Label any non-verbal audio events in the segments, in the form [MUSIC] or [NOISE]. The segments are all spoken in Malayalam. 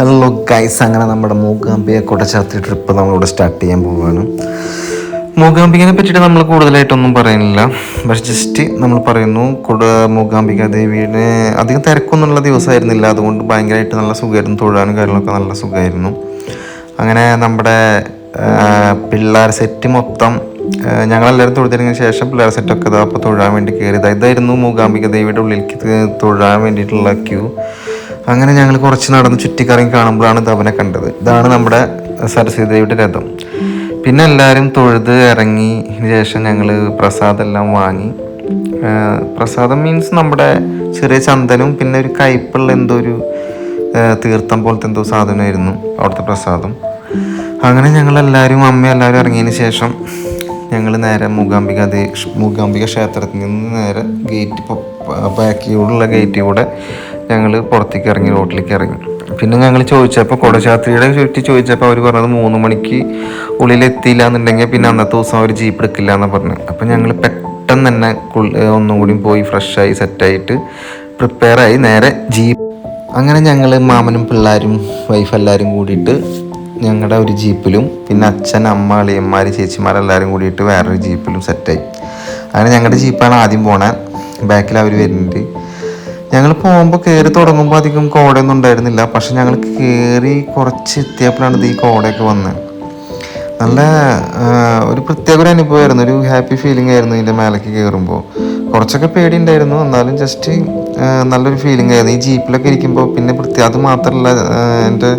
ഹലോ ഗൈസ് അങ്ങനെ നമ്മുടെ മൂകാംബിയെ കൊടച്ചാത്തി ട്രിപ്പ് നമ്മളിവിടെ സ്റ്റാർട്ട് ചെയ്യാൻ പോവുകയാണ് മൂകാംബികനെ പറ്റിയിട്ട് നമ്മൾ കൂടുതലായിട്ടൊന്നും പറയുന്നില്ല. പക്ഷെ ജസ്റ്റ് നമ്മൾ പറയുന്നു കൂടെ മൂകാംബിക ദേവിയുടെ അധികം തിരക്കൊന്നുള്ള ദിവസമായിരുന്നില്ല. അതുകൊണ്ട് ഭയങ്കരമായിട്ട് നല്ല സുഖമായിരുന്നു. തൊഴാനും കാര്യങ്ങളൊക്കെ നല്ല സുഖമായിരുന്നു. അങ്ങനെ നമ്മുടെ പിള്ളേർ സെറ്റ് മൊത്തം ഞങ്ങളെല്ലാവരും തൊഴുതിന് ശേഷം പിള്ളേർ സെറ്റൊക്കെ അപ്പോൾ തൊഴാൻ വേണ്ടി കയറിയത് ഇതായിരുന്നു മൂകാംബിക ദേവിയുടെ ഉള്ളിലേക്ക് തൊഴാൻ വേണ്ടിയിട്ടുള്ള ക്യൂ അങ്ങനെ ഞങ്ങൾ കുറച്ച് നടന്ന് ചുറ്റിക്കറങ്ങി കാണുമ്പോഴാണ് ധവനെ കണ്ടത്. ഇതാണ് നമ്മുടെ സരസ്വതി ദേവിയുടെ രഥം. പിന്നെ എല്ലാവരും തൊഴുത് ഇറങ്ങി ശേഷം ഞങ്ങൾ പ്രസാദെല്ലാം വാങ്ങി. പ്രസാദം മീൻസ് നമ്മുടെ ചെറിയ ചന്ദനും പിന്നെ ഒരു കയ്പുള്ള എന്തോ ഒരു തീർത്ഥം പോലത്തെ എന്തോ സാധനമായിരുന്നു അവിടുത്തെ പ്രസാദം. അങ്ങനെ ഞങ്ങളെല്ലാവരും അമ്മ എല്ലാവരും ഇറങ്ങിയതിന് ശേഷം ഞങ്ങൾ നേരെ മൂകാംബിക മൂകാംബിക ക്ഷേത്രത്തിൽ നിന്ന് നേരെ ഗേറ്റ് ബാക്കിയോടുള്ള ഗേറ്റിൽ കൂടെ ഞങ്ങൾ പുറത്തേക്ക് ഇറങ്ങി റോട്ടിലേക്ക് ഇറങ്ങി. പിന്നെ ഞങ്ങൾ ചോദിച്ചപ്പോൾ കൊടശാത്രിയുടെ ചുറ്റി ചോദിച്ചപ്പോൾ അവർ പറഞ്ഞത് മൂന്ന് മണിക്ക് ഉള്ളിൽ എത്തിയില്ല എന്നുണ്ടെങ്കിൽ പിന്നെ അന്നത്തെ ദിവസം അവർ ജീപ്പ് എടുക്കില്ല എന്നാണ് പറഞ്ഞു. അപ്പം ഞങ്ങൾ പെട്ടെന്ന് തന്നെ ഒന്നുകൂടി പോയി ഫ്രഷായി സെറ്റായിട്ട് പ്രിപ്പയറായി നേരെ ജീപ്പ്. അങ്ങനെ ഞങ്ങൾ മാമനും പിള്ളേരും വൈഫ് എല്ലാവരും കൂടിയിട്ട് ഞങ്ങളുടെ ഒരു ജീപ്പിലും പിന്നെ അച്ഛൻ അമ്മ അളിയന്മാർ ചേച്ചിമാരെല്ലാവരും കൂടിയിട്ട് വേറൊരു ജീപ്പിലും സെറ്റായി അങ്ങനെ ഞങ്ങളുടെ ജീപ്പാണ് ആദ്യം പോണേ. ബാക്കിൽ അവർ വരുന്നുണ്ട്. ഞങ്ങൾ പോകുമ്പോൾ കയറി തുടങ്ങുമ്പോൾ അധികം കോടയൊന്നും ഉണ്ടായിരുന്നില്ല. പക്ഷെ ഞങ്ങൾ കയറി കുറച്ച് എത്തിയപ്പോഴാണ് ഈ കോടയൊക്കെ വന്നത് നല്ല ഒരു പ്രത്യേക ഒരു അനുഭവമായിരുന്നു. ഒരു ഹാപ്പി ഫീലിംഗ് ആയിരുന്നു ഇതിന്റെ മേലേക്ക് കയറുമ്പോൾ കുറച്ചൊക്കെ പേടി ഉണ്ടായിരുന്നു എന്നാലും ജസ്റ്റ് നല്ലൊരു ഫീലിംഗ് ആയിരുന്നു. ഈ ജീപ്പിലൊക്കെ ഇരിക്കുമ്പോൾ പിന്നെ പ്രത്യേക അത് മാത്രമല്ല എന്റെ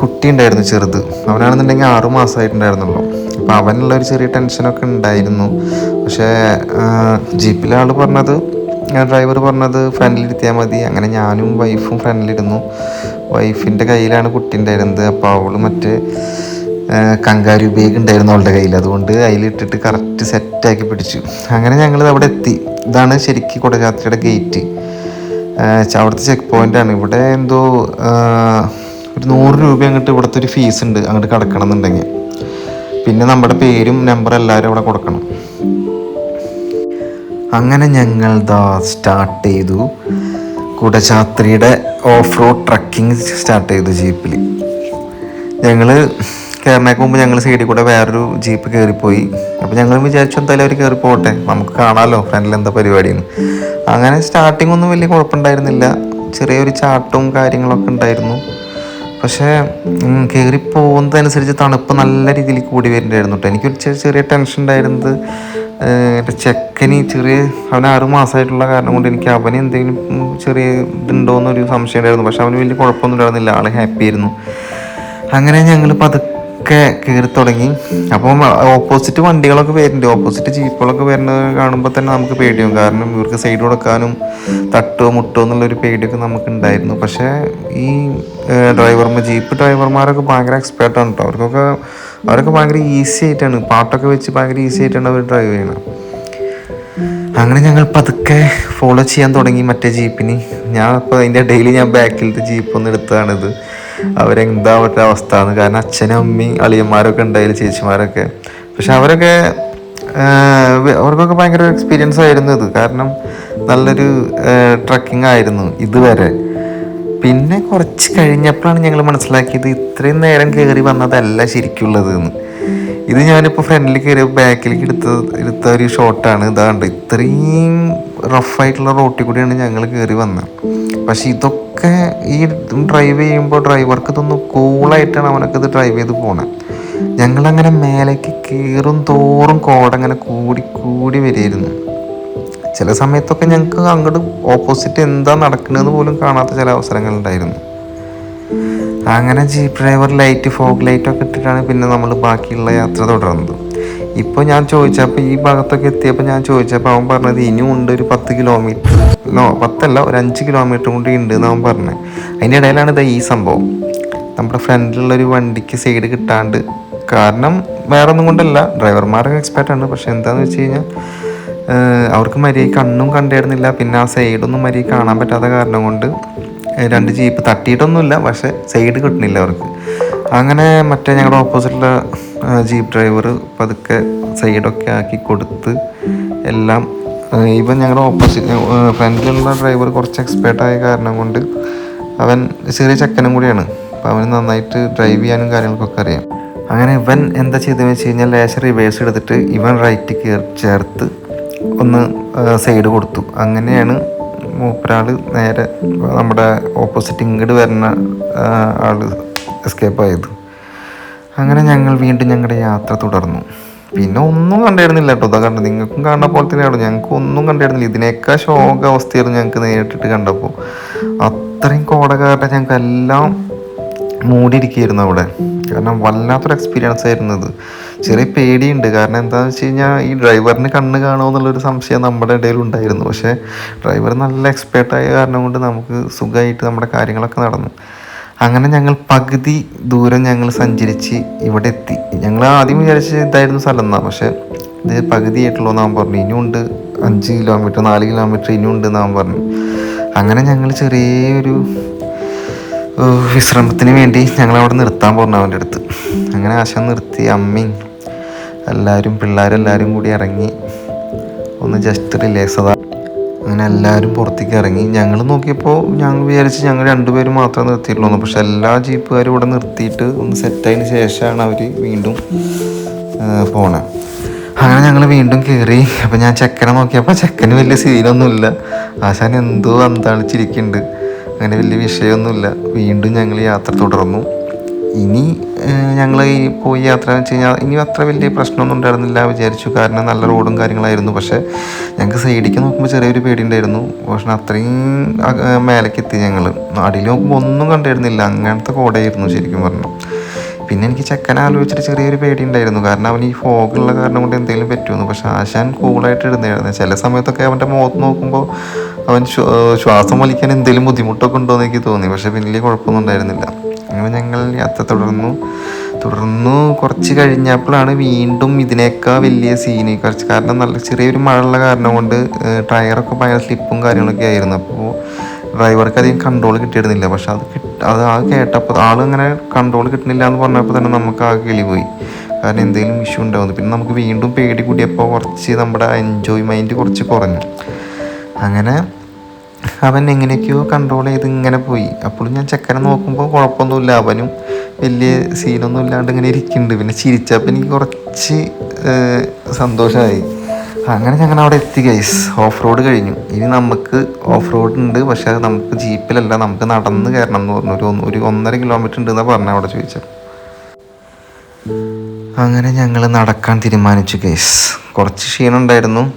കുട്ടി ഉണ്ടായിരുന്നു ചെറുത്. അവനാണെന്നുണ്ടെങ്കിൽ ആറു മാസമായിട്ടുണ്ടായിരുന്നുള്ളൂ അപ്പോൾ അവനുള്ള ഒരു ചെറിയ ടെൻഷനൊക്കെ ഉണ്ടായിരുന്നു. പക്ഷേ ജീപ്പിലെ ആൾ പറഞ്ഞത് ഡ്രൈവർ പറഞ്ഞത് ഫ്രണ്ടിലിരുത്തിയാൽ മതി. അങ്ങനെ ഞാനും വൈഫും ഫ്രണ്ടിലിരുന്നു വൈഫിന്റെ കയ്യിലാണ് കുട്ടി ഉണ്ടായിരുന്നത്. അപ്പോൾ അവൾ മറ്റേ കങ്കാരു ബാഗ് ഉണ്ടായിരുന്നു അവളുടെ കയ്യിൽ അതുകൊണ്ട് അതിലിട്ടിട്ട് കറക്റ്റ് സെറ്റാക്കി പിടിച്ചു. അങ്ങനെ ഞങ്ങൾ അവിടെ എത്തി. ഇതാണ് ശരിക്കും കുടജാത്രയുടെ ഗേറ്റ് അവിടുത്തെ ചെക്ക് പോയിന്റാണ് ഇവിടെ എന്തോ ഒരു നൂറ് രൂപ അങ്ങോട്ട് ഇവിടുത്തെ ഒരു ഫീസ് ഉണ്ട്. അങ്ങോട്ട് കിടക്കണം എന്നുണ്ടെങ്കിൽ പിന്നെ നമ്മുടെ പേരും നമ്പറും എല്ലാവരും അവിടെ കൊടുക്കണം. അങ്ങനെ ഞങ്ങൾ ദാ സ്റ്റാർട്ട് ചെയ്തു. കുടശാത്രിയുടെ ഓഫ് റോഡ് ട്രക്കിംഗ് സ്റ്റാർട്ട് ചെയ്തു ജീപ്പിൽ ഞങ്ങൾ കയറിനേക്ക് മുമ്പ് ഞങ്ങൾ സൈഡിൽ കൂടെ വേറൊരു ജീപ്പ് കയറിപ്പോയി അപ്പോൾ ഞങ്ങൾ വിചാരിച്ചു എന്തായാലും അവർ കയറി നമുക്ക് കാണാമല്ലോ ഫ്രണ്ടിൽ എന്താ പരിപാടിയെന്ന്. അങ്ങനെ സ്റ്റാർട്ടിംഗ് ഒന്നും വലിയ കുഴപ്പമുണ്ടായിരുന്നില്ല. ചെറിയൊരു ചാട്ടവും കാര്യങ്ങളൊക്കെ ഉണ്ടായിരുന്നു. പക്ഷേ കയറി പോകുന്നതനുസരിച്ച് തണുപ്പ് നല്ല രീതിയിൽ കൂടി വരുന്നുണ്ടായിരുന്നു കേട്ടോ എനിക്കൊരു ചെറിയ ടെൻഷൻ ഉണ്ടായിരുന്നത് എന്റെ ചെക്കന് ചെറിയ അവന് ആറ് മാസമായിട്ടുള്ള കാരണം കൊണ്ട് എനിക്ക് അവന് എന്തെങ്കിലും ചെറിയ ചെറിയ ഇതുണ്ടോയെന്നൊരു സംശയം ഉണ്ടായിരുന്നു. പക്ഷെ അവന് വലിയ കുഴപ്പമൊന്നും ഉണ്ടായിരുന്നില്ല. ആൾ ഹാപ്പി ആയിരുന്നു. അങ്ങനെ ഞങ്ങൾ പതുക്കെ കയറി തുടങ്ങി. അപ്പം ഓപ്പോസിറ്റ് വണ്ടികളൊക്കെ വരുന്നുണ്ട്. ഓപ്പോസിറ്റ് ജീപ്പുകളൊക്കെ വരുന്നത് കാണുമ്പോൾ തന്നെ നമുക്ക് പേടിയാവും. കാരണം ഇവർക്ക് സൈഡ് കൊടുക്കാനും തട്ടോ മുട്ടോ എന്നുള്ളൊരു പേടിയൊക്കെ നമുക്ക് ഉണ്ടായിരുന്നു പക്ഷേ ഈ ഡ്രൈവർമാർ ജീപ്പ് ഡ്രൈവർമാരൊക്കെ ഭയങ്കര എക്സ്പേർട്ടാണ് കേട്ടോ അവർക്കൊക്കെ അവരൊക്കെ ഭയങ്കര ഈസി ആയിട്ടാണ്. പാട്ടൊക്കെ വെച്ച് ഭയങ്കര ഈസി ആയിട്ടാണ് അവർ ഡ്രൈവ് ചെയ്യുന്നത് അങ്ങനെ ഞങ്ങൾ പതുക്കെ ഫോളോ ചെയ്യാൻ തുടങ്ങി മറ്റേ ജീപ്പിന്. ഞാൻ ഇപ്പോൾ അതിന്റെ ഡെയിലി ഞാൻ ബാക്കിലത്തെ ജീപ്പ് ഒന്ന് എടുത്തതാണിത്. അവരെന്താ അവരുടെ അവസ്ഥ എന്ന്. കാരണം അച്ഛനും അമ്മയും അളിയന്മാരൊക്കെ ഉണ്ടായാലും ചേച്ചിമാരൊക്കെ. പക്ഷെ അവരൊക്കെ അവർക്കൊക്കെ ഭയങ്കര എക്സ്പീരിയൻസ് ആയിരുന്നു ഇത്. കാരണം നല്ലൊരു ട്രക്കിംഗ് ആയിരുന്നു ഇതുവരെ. പിന്നെ കുറച്ച് കഴിഞ്ഞപ്പോഴാണ് ഞങ്ങൾ മനസ്സിലാക്കിയത് ഇത്രയും നേരം കയറി വന്നതല്ല ശരിക്കുള്ളത് എന്ന്. ഇത് ഞാനിപ്പോൾ ഫ്രണ്ടിൽ കയറി ബാക്കിലേക്ക് എടുത്ത എടുത്ത ഒരു ഷോട്ടാണ് ഇതാണ്ട് ഇത്രയും റഫായിട്ടുള്ള റോട്ടിൽ കൂടിയാണ് ഞങ്ങൾ കയറി വന്നത്. പക്ഷെ ഇതൊക്കെ ഈ ഡ്രൈവ് ചെയ്യുമ്പോൾ ഡ്രൈവർക്ക് ഇതൊന്ന് കൂളായിട്ടാണ് അവനൊക്കെ ഇത് ഡ്രൈവ് ചെയ്ത് പോണത് ഞങ്ങളങ്ങനെ മേലേക്ക് കയറും തോറും കോടങ്ങനെ കൂടി കൂടി വരിയിരുന്നു ചില സമയത്തൊക്കെ ഞങ്ങൾക്ക് അങ്ങോട്ട് ഓപ്പോസിറ്റ് എന്താ നടക്കുന്നത് പോലും കാണാത്ത ചില അവസരങ്ങളുണ്ടായിരുന്നു അങ്ങനെ ജീപ്പ് ഡ്രൈവർ ലൈറ്റ് ഫോഗ് ലൈറ്റൊക്കെ ഇട്ടിട്ടാണ് പിന്നെ നമ്മൾ ബാക്കിയുള്ള യാത്ര തുടർന്നത്. ഇപ്പോൾ ഞാൻ ചോദിച്ചപ്പോൾ ഈ ഭാഗത്തൊക്കെ എത്തിയപ്പോൾ ഞാൻ ചോദിച്ചപ്പോൾ അവൻ പറഞ്ഞത് ഇനിയും ഉണ്ട് ഒരു പത്ത് കിലോമീറ്റർ നോ പത്തല്ല ഒരു അഞ്ച് കിലോമീറ്റർ കൂടി ഉണ്ട് എന്ന് അവൻ പറഞ്ഞത് അതിന്റെ ഇടയിലാണ് ഇത് ഈ സംഭവം. നമ്മുടെ ഫ്രണ്ടിലുള്ള ഒരു വണ്ടിക്ക് സൈഡ് കിട്ടാണ്ട്. കാരണം വേറെ ഒന്നും കൊണ്ടല്ല ഡ്രൈവർമാരൊക്കെ എക്സ്പെർട്ടാണ് പക്ഷെ എന്താണെന്ന് വെച്ച് കഴിഞ്ഞാൽ അവർക്ക് മര്യാദ കണ്ണും കണ്ടായിരുന്നില്ല. പിന്നെ ആ സൈഡൊന്നും മര്യാദ കാണാൻ പറ്റാത്ത കാരണം കൊണ്ട് രണ്ട് ജീപ്പ് തട്ടിയിട്ടൊന്നുമില്ല. പക്ഷെ സൈഡ് കിട്ടുന്നില്ല അവർക്ക്. അങ്ങനെ മറ്റേ ഞങ്ങളുടെ ഓപ്പോസിറ്റിലെ ജീപ്പ് ഡ്രൈവർ പതുക്കെ സൈഡൊക്കെ ആക്കി കൊടുത്ത് എല്ലാം ഇവൻ ഞങ്ങളുടെ ഓപ്പോസിറ്റ് ഫ്രണ്ടിലുള്ള ഡ്രൈവർ കുറച്ച് എക്സ്പേർട്ടായ കാരണം കൊണ്ട് അവൻ ചെറിയ ചെക്കനും കൂടിയാണ്. അപ്പോൾ അവന് നന്നായിട്ട് ഡ്രൈവ് ചെയ്യാനും കാര്യങ്ങൾക്കൊക്കെ അറിയാം. അങ്ങനെ ഇവൻ എന്താ ചെയ്തതെന്ന് വെച്ച് കഴിഞ്ഞാൽ ലേശം റിവേഴ്സ് എടുത്തിട്ട് ഇവൻ റൈറ്റ് കയറി ചേർത്ത് ഒന്ന് സൈഡ് കൊടുത്തു. അങ്ങനെയാണ് മൂപ്പരാൾ നേരെ നമ്മുടെ ഓപ്പോസിറ്റ് ഇങ്ങോട്ട് വരുന്ന ആ, ആൾ എസ്കേപ്പ് ആയത്. അങ്ങനെ ഞങ്ങൾ വീണ്ടും ഞങ്ങളുടെ യാത്ര തുടർന്നു. പിന്നെ ഒന്നും കണ്ടായിരുന്നില്ല കേട്ടോ. അതാ കണ്ടത് നിങ്ങൾക്കും കാണുന്ന പോലെ തന്നെയാണ്? ഞങ്ങൾക്ക് ഒന്നും കണ്ടായിരുന്നില്ല ഇതിനേക്കാൾ ശോക അവസ്ഥയായിരുന്നു ഞങ്ങൾക്ക് നേരിട്ടിട്ട് കണ്ടപ്പോൾ അത്രയും കോട കാരണം ഞങ്ങൾക്ക് എല്ലാം മൂടിയിരിക്കുകയായിരുന്നു അവിടെ. കാരണം വല്ലാത്തൊരു എക്സ്പീരിയൻസ് ആയിരുന്നു ഇത്. ചെറിയ പേടിയുണ്ട്. കാരണം എന്താണെന്ന് വെച്ച് കഴിഞ്ഞാൽ ഈ ഡ്രൈവറിന് കണ്ണ് കാണുമോ എന്നുള്ളൊരു സംശയം നമ്മുടെ ഇടയിൽ ഉണ്ടായിരുന്നു. പക്ഷേ ഡ്രൈവർ നല്ല എക്സ്പേർട്ടായ കാരണം കൊണ്ട് നമുക്ക് സുഖമായിട്ട് നമ്മുടെ കാര്യങ്ങളൊക്കെ നടന്നു. അങ്ങനെ ഞങ്ങൾ പകുതി ദൂരം ഞങ്ങൾ സഞ്ചരിച്ച് ഇവിടെ എത്തി. ഞങ്ങൾ ആദ്യം വിചാരിച്ച് ഇതായിരുന്നു സ്ഥലം എന്നാ പക്ഷേ ഇത് പകുതി ആയിട്ടുള്ളൂ എന്നാൻ പറഞ്ഞു. ഇനിയുണ്ട് അഞ്ച് കിലോമീറ്റർ നാല് കിലോമീറ്റർ ഇനിയുണ്ട് എന്നാൻ പറഞ്ഞു. അങ്ങനെ ഞങ്ങൾ ചെറിയൊരു വിശ്രമത്തിന് വേണ്ടി ഞങ്ങൾ അവിടെ നിർത്താൻ പറഞ്ഞു അവന്റെ അടുത്ത്. അങ്ങനെ ആശ നിർത്തി അമ്മയും എല്ലാവരും പിള്ളേരെല്ലാവരും കൂടി ഇറങ്ങി ഒന്ന് ജസ്റ്റ് റിലാക്സ് അതാ അങ്ങനെ എല്ലാവരും പുറത്തേക്ക് ഇറങ്ങി. ഞങ്ങൾ നോക്കിയപ്പോൾ ഞങ്ങൾ വിചാരിച്ച് ഞങ്ങൾ രണ്ടുപേരും മാത്രമേ നിർത്തിയിട്ടുള്ളൂ. പക്ഷെ എല്ലാ ജീപ്പുകാരും ഇവിടെ നിർത്തിയിട്ട് ഒന്ന് സെറ്റായതിന് ശേഷമാണ് അവർ വീണ്ടും പോണേ. അങ്ങനെ ഞങ്ങൾ വീണ്ടും കയറി അപ്പം ഞാൻ ചെക്കനെ നോക്കിയപ്പോൾ ചെക്കന് വലിയ സീനൊന്നുമില്ല ആശാൻ എന്തോ അന്താളിച്ചിരിക്കുന്നുണ്ട്. അങ്ങനെ വലിയ വിഷയമൊന്നുമില്ല. വീണ്ടും ഞങ്ങൾ യാത്ര തുടർന്നു. ഇനി ഞങ്ങൾ ഈ പോയി യാത്ര വെച്ച് കഴിഞ്ഞാൽ ഇനി അത്ര വലിയ പ്രശ്നമൊന്നും ഉണ്ടായിരുന്നില്ല വിചാരിച്ചു. കാരണം നല്ല റോഡും കാര്യങ്ങളായിരുന്നു. പക്ഷേ ഞങ്ങൾക്ക് സൈഡിലേക്ക് നോക്കുമ്പോൾ ചെറിയൊരു പേടി ഉണ്ടായിരുന്നു പക്ഷേ അത്രയും മേലേക്ക് എത്തി ഞങ്ങൾ അടിയിൽ നോക്കുമ്പോൾ ഒന്നും കണ്ടിരുന്നില്ല. അങ്ങനത്തെ കോടയായിരുന്നു ശരിക്കും പറഞ്ഞു. പിന്നെ എനിക്ക് ചെക്കനെ ആലോചിച്ചിട്ട് ചെറിയൊരു പേടി ഉണ്ടായിരുന്നു കാരണം അവൻ ഈ ഫോഗുള്ള കാരണം കൊണ്ട് എന്തെങ്കിലും പറ്റുമെന്ന്. പക്ഷെ ആശാൻ കൂളായിട്ട് ഇടുന്നായിരുന്നു ചില സമയത്തൊക്കെ അവന്റെ മുഖത്ത് നോക്കുമ്പോൾ അവൻ ശ്വാസം വലിക്കാൻ എന്തെങ്കിലും ബുദ്ധിമുട്ടൊക്കെ ഉണ്ടോ എന്ന് എനിക്ക് തോന്നി. പക്ഷെ വലിയ കുഴപ്പമൊന്നും ഉണ്ടായിരുന്നില്ല. അങ്ങനെ ഞങ്ങൾ യാത്ര തുടർന്നു. തുടർന്നു കുറച്ച് കഴിഞ്ഞപ്പോഴാണ് വീണ്ടും ഇതിനേക്കാൾ വലിയ സീന് കുറച്ച് കാരണം നല്ല ചെറിയൊരു മഴയുള്ള കാരണം കൊണ്ട് ടയറൊക്കെ ഭയങ്കര സ്ലിപ്പും കാര്യങ്ങളൊക്കെ ആയിരുന്നു. അപ്പോൾ ഡ്രൈവർക്ക് അധികം കൺട്രോൾ കിട്ടിയിരുന്നില്ല. പക്ഷെ അത് അത് ആ കേട്ടപ്പോൾ ആളിങ്ങനെ കൺട്രോൾ കിട്ടുന്നില്ല എന്ന് പറഞ്ഞപ്പോൾ തന്നെ നമുക്ക് ആ കിളി പോയി. കാരണം എന്തെങ്കിലും ഇഷ്യൂ ഉണ്ടാവുന്നു. പിന്നെ നമുക്ക് വീണ്ടും പേടി കൂടിയപ്പോൾ കുറച്ച് നമ്മുടെ എൻജോയ്മെന്റ് കുറച്ച് കുറഞ്ഞു. അങ്ങനെ അവൻ എങ്ങനെയൊക്കെയോ കൺട്രോൾ ചെയ്ത് ഇങ്ങനെ പോയി. അപ്പോഴും ഞാൻ ചെക്കനെ നോക്കുമ്പോൾ കുഴപ്പമൊന്നുമില്ല. അവനും വലിയ സീനൊന്നും ഇല്ലാണ്ട് ഇങ്ങനെ ഇരിക്കുന്നുണ്ട്. പിന്നെ ചിരിച്ചപ്പോൾ എനിക്ക് കുറച്ച് സന്തോഷമായി. അങ്ങനെ ഞങ്ങൾ അവിടെ എത്തി ഗൈസ് ഓഫ് റോഡ് കഴിഞ്ഞു. ഇനി നമുക്ക് ഓഫ് റോഡ് ഉണ്ട് പക്ഷേ അത് നമുക്ക് ജീപ്പിലല്ല നമുക്ക് നടന്ന് കയറണം എന്ന് പറഞ്ഞു. ഒരു ഒരു ഒന്നര കിലോമീറ്റർ ഉണ്ടെന്നാണ് പറഞ്ഞത് അവിടെ ചോദിച്ചത്. അങ്ങനെ ഞങ്ങൾ നടക്കാൻ തീരുമാനിച്ചു ഗൈസ് കുറച്ച് ക്ഷീണം ഉണ്ടായിരുന്നു.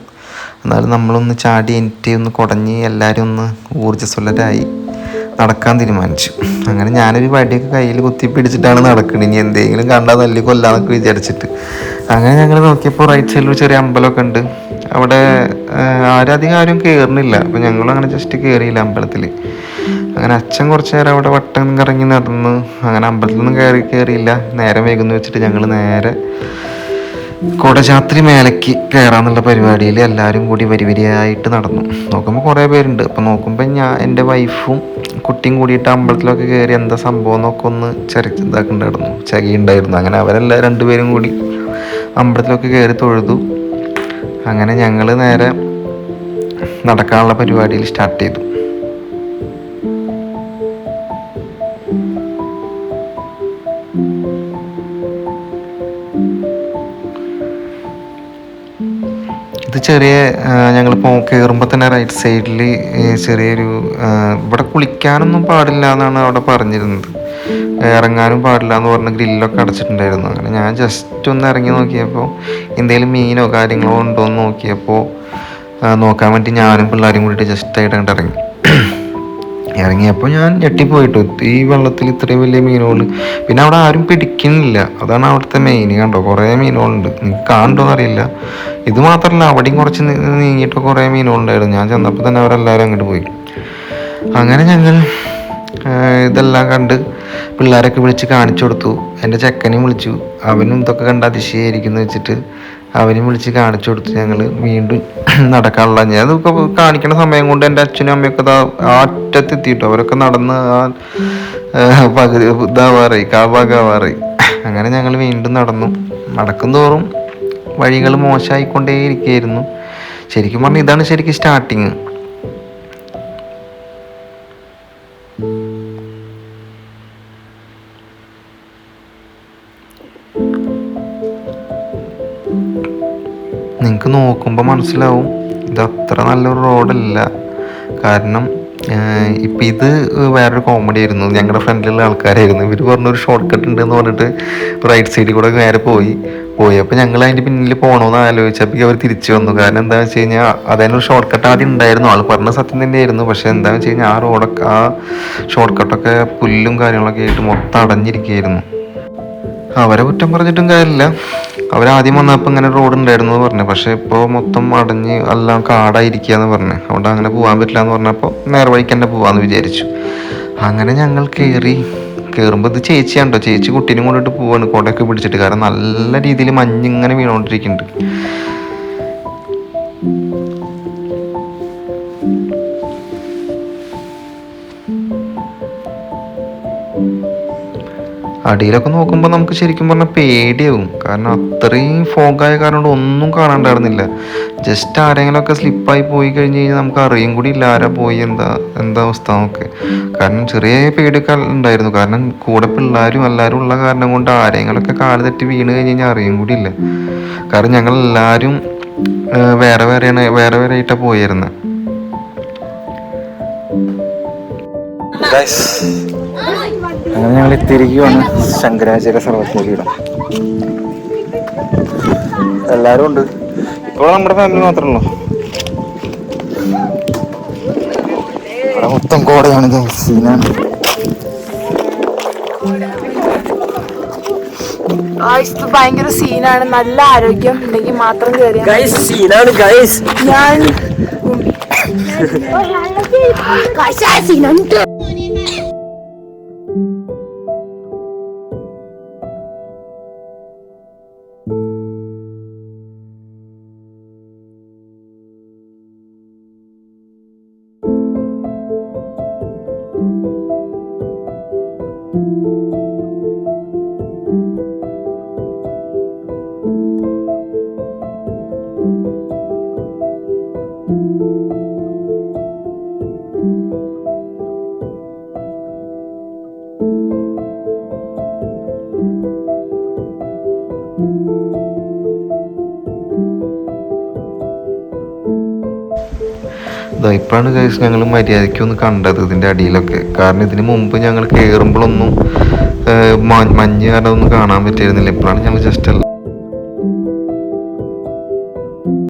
എന്നാലും നമ്മളൊന്ന് ചാടി എനിക്ക് ഒന്ന് കുടഞ്ഞ് എല്ലാവരും ഒന്ന് ഊർജസ്വലരായി നടക്കാൻ തീരുമാനിച്ചു. അങ്ങനെ ഞാനൊരു വടിയൊക്കെ കയ്യിൽ കുത്തി പിടിച്ചിട്ടാണ് നടക്കുന്നത് ഇനി എന്തെങ്കിലും കണ്ടാൽ തല്ലി കൊല്ലാന്നൊക്കെ വിചാരിച്ചിട്ട്. അങ്ങനെ ഞങ്ങൾ നോക്കിയപ്പോൾ റൈറ്റ് സൈഡിൽ ചെറിയ അമ്പലമൊക്കെ ഉണ്ട്. അവിടെ ആരാധികം ആരും കയറുന്നില്ല അപ്പം ഞങ്ങളും അങ്ങനെ ജസ്റ്റ് കയറിയില്ല അമ്പലത്തിൽ അങ്ങനെ അച്ഛൻ കുറച്ച് നേരം അവിടെ വട്ടം കറങ്ങി നടന്നു അങ്ങനെ അമ്പലത്തിൽ നിന്ന് കയറി കയറിയില്ല നേരം വൈകുന്നു വെച്ചിട്ട് ഞങ്ങൾ നേരെ കുടജാത്രി മേലയ്ക്ക് കയറാന്നുള്ള പരിപാടിയിൽ എല്ലാവരും കൂടി വരി വരിയായിട്ട് നടന്നു. നോക്കുമ്പോൾ കുറേ പേരുണ്ട്. അപ്പം നോക്കുമ്പോൾ ഞാൻ എന്റെ വൈഫും കുട്ടിയും കൂടിയിട്ട് അമ്പലത്തിലൊക്കെ കയറി എന്താ സംഭവം എന്നൊക്കെ ഒന്ന് ചെറിയ ഇതാക്കുന്നുണ്ടായിരുന്നു ചകിയുണ്ടായിരുന്നു. അങ്ങനെ അവരെല്ലാം രണ്ടുപേരും കൂടി അമ്പലത്തിലൊക്കെ കയറി തൊഴുതു. അങ്ങനെ ഞങ്ങൾ നേരെ നടക്കാനുള്ള പരിപാടിയിൽ സ്റ്റാർട്ട് ചെയ്തു. ഇത് ചെറിയ ഞങ്ങൾ ഇപ്പോൾ കയറുമ്പോൾ തന്നെ റൈറ്റ് സൈഡിൽ ചെറിയൊരു ഇവിടെ കുളിക്കാനൊന്നും പാടില്ല എന്നാണ് അവിടെ പറഞ്ഞിരുന്നത്. ഇറങ്ങാനും പാടില്ല എന്ന് പറഞ്ഞ ഗ്രില്ലൊക്കെ അടച്ചിട്ടുണ്ടായിരുന്നു. അങ്ങനെ ഞാൻ ജസ്റ്റ് ഒന്ന് ഇറങ്ങി നോക്കിയപ്പോൾ എന്തെങ്കിലും മീനോ കാര്യങ്ങളോ ഉണ്ടോ എന്ന് നോക്കിയപ്പോൾ നോക്കാൻ വേണ്ടി ഞാനും പിള്ളേരും കൂടിയിട്ട് ജസ്റ്റ് ആയിട്ട് അങ്ങോട്ട് ഇറങ്ങി. ഇറങ്ങിയപ്പോൾ ഞാൻ ഞെട്ടിപ്പോയിട്ടു. ഈ വെള്ളത്തിൽ ഇത്രയും വലിയ മീനുകൾ പിന്നെ അവിടെ ആരും പിടിക്കുന്നില്ല. അതാണ് അവിടുത്തെ മെയിൻ കണ്ടോ? കുറേ മീനുകളുണ്ട്. നിങ്ങൾക്ക് കാണണ്ടോ എന്നറിയില്ല ഇത് മാത്രമല്ല അവിടെയും കുറച്ച് നീങ്ങിയിട്ട് കുറേ മീനുകളുണ്ടായിരുന്നു. ഞാൻ ചെന്നപ്പോൾ തന്നെ അവരെല്ലാവരും അങ്ങോട്ട് പോയി. അങ്ങനെ ഞങ്ങൾ ഇതെല്ലാം കണ്ട് പിള്ളേരൊക്കെ വിളിച്ച് കാണിച്ചു കൊടുത്തു. എന്റെ ചെക്കനെയും വിളിച്ചു. അവനും ഇതൊക്കെ കണ്ട് അതിശയായിരിക്കുന്നു വെച്ചിട്ട് അവനും വിളിച്ച് കാണിച്ചു കൊടുത്ത് ഞങ്ങൾ വീണ്ടും നടക്കാനുള്ള ഞാൻ കാണിക്കണ സമയം കൊണ്ട് എന്റെ അച്ഛനും അമ്മയൊക്കെ ദാ ആ അറ്റത്തെത്തിയിട്ടു. അവരൊക്കെ നടന്ന് ആ ആ, പകുതി ഇതാവാറായി കാവാകാവാറായി. അങ്ങനെ ഞങ്ങൾ വീണ്ടും നടന്നു. നടക്കും തോറും വഴികൾ മോശമായിക്കൊണ്ടേയിരിക്കുകയായിരുന്നു ശരിക്കും പറഞ്ഞാൽ ഇതാണ് ശരിക്കും സ്റ്റാർട്ടിങ് നിങ്ങൾക്ക് നോക്കുമ്പോൾ മനസ്സിലാവും. ഇത് അത്ര നല്ലൊരു റോഡല്ല. കാരണം ഇപ്പം ഇത് വേറൊരു കോമഡി ആയിരുന്നു. ഞങ്ങളുടെ ഫ്രണ്ടിലുള്ള ആൾക്കാരായിരുന്നു. ഇവർ പറഞ്ഞൊരു ഷോർട്ട് കട്ട് ഉണ്ട് എന്ന് പറഞ്ഞിട്ട് റൈറ്റ് സൈഡിൽ കൂടെ നേരെ പോയി. പോയി അപ്പോൾ ഞങ്ങൾ അതിന്റെ പിന്നിൽ പോകണമെന്ന് ആലോചിച്ചപ്പോൾ അവർ തിരിച്ചു വന്നു. കാരണം എന്താണെന്ന് വെച്ച് കഴിഞ്ഞാൽ അതിനൊരു ഷോർട്ട് കട്ട് ആദ്യം ഉണ്ടായിരുന്നു. ആൾ പറഞ്ഞ സത്യം തന്നെയായിരുന്നു. പക്ഷേ എന്താണെന്ന് വെച്ച് കഴിഞ്ഞാൽ ആ റോഡൊക്കെ ആ ഷോർട്ട് കട്ടൊക്കെ പുല്ലും കാര്യങ്ങളൊക്കെ ആയിട്ട് മൊത്തം അടഞ്ഞിരിക്കുകയായിരുന്നു അവരെ കുറ്റം പറഞ്ഞിട്ടും കാര്യമില്ല അവരാദ്യം വന്നപ്പോൾ ഇങ്ങനെ റോഡ് ഉണ്ടായിരുന്നു എന്ന് പറഞ്ഞു. പക്ഷെ ഇപ്പോൾ മൊത്തം അടഞ്ഞ് എല്ലാം കാടായിരിക്കുകയെന്ന് പറഞ്ഞു. അതുകൊണ്ട് അങ്ങനെ പോകാൻ പറ്റില്ല എന്ന് പറഞ്ഞപ്പോൾ നേരെ വഴിക്ക് തന്നെ പോകാമെന്ന് വിചാരിച്ചു. അങ്ങനെ ഞങ്ങൾ കയറി കയറുമ്പോൾ ഇത് ചേച്ചിയാണ്ടോ ചേച്ചി കുട്ടീനെ കൊണ്ടിട്ട് പോവാണ്. കൊടയൊക്കെ പിടിച്ചിട്ട്. കാരണം നല്ല രീതിയിൽ മഞ്ഞിങ്ങനെ വീണുകൊണ്ടിരിക്കുന്നുണ്ട് അടിയിലൊക്കെ നോക്കുമ്പോൾ നമുക്ക് ശരിക്കും പറഞ്ഞാൽ പേടിയാവും. കാരണം അത്രയും ഫോഗായ കാരണം ഒന്നും കാണാണ്ടായിരുന്നില്ല. ജസ്റ്റ് ആരെങ്കിലുമൊക്കെ സ്ലിപ്പായി പോയി കഴിഞ്ഞ് കഴിഞ്ഞാൽ നമുക്ക് അറിയും കൂടി ഇല്ല ആരാ പോയി എന്താ എന്താ അവസ്ഥ എന്നൊക്കെ. കാരണം ചെറിയ പേടിയൊക്കെ ഉണ്ടായിരുന്നു. കാരണം കൂടെ പിള്ളേരും എല്ലാവരും ഉള്ള കാരണം കൊണ്ട് ആരെങ്കിലുമൊക്കെ കാൽ തെറ്റി വീണ് കഴിഞ്ഞ് കഴിഞ്ഞാൽ അറിയും കൂടി ഇല്ല. കാരണം ഞങ്ങൾ എല്ലാവരും വേറെ വേറെയാണ് വേറെ വേറെ ആയിട്ടാണ് പോയിരുന്നത് അങ്ങനെ ഞങ്ങൾ എത്തിയിരിക്കുകയാണ് ശങ്കരാചാര്യ സർവസ്മൂലിയിടം എല്ലാവരും ഉണ്ട്. ഇപ്പോൾ നമ്മുടെ ഫാമിലി മാത്രമേ ഉള്ളൂ. അവിടെ മൊത്തം കോടയാണ് സീനാണ്. ഭയങ്കര സീനാണ്. നല്ല ആരോഗ്യം ഉണ്ടെങ്കിൽ മാത്രം കയറിയാൽ ഗൈസ് സീനാണ് ഗൈസ് ഞാൻ [LAUGHS] ഇതാ ഇപ്പോഴാണ് ഗൈസ് ഞങ്ങൾ മര്യാദയ്ക്ക് ഒന്ന് കണ്ടത് ഇതിന്റെ അടിയിലൊക്കെ. കാരണം ഇതിന് മുമ്പ് ഞങ്ങൾ കയറുമ്പോഴൊന്നും മഞ്ഞ് കാരണം ഒന്നും കാണാൻ പറ്റിയിരുന്നില്ല. ഇപ്പോഴാണ് ഞങ്ങൾ ജസ്റ്റ്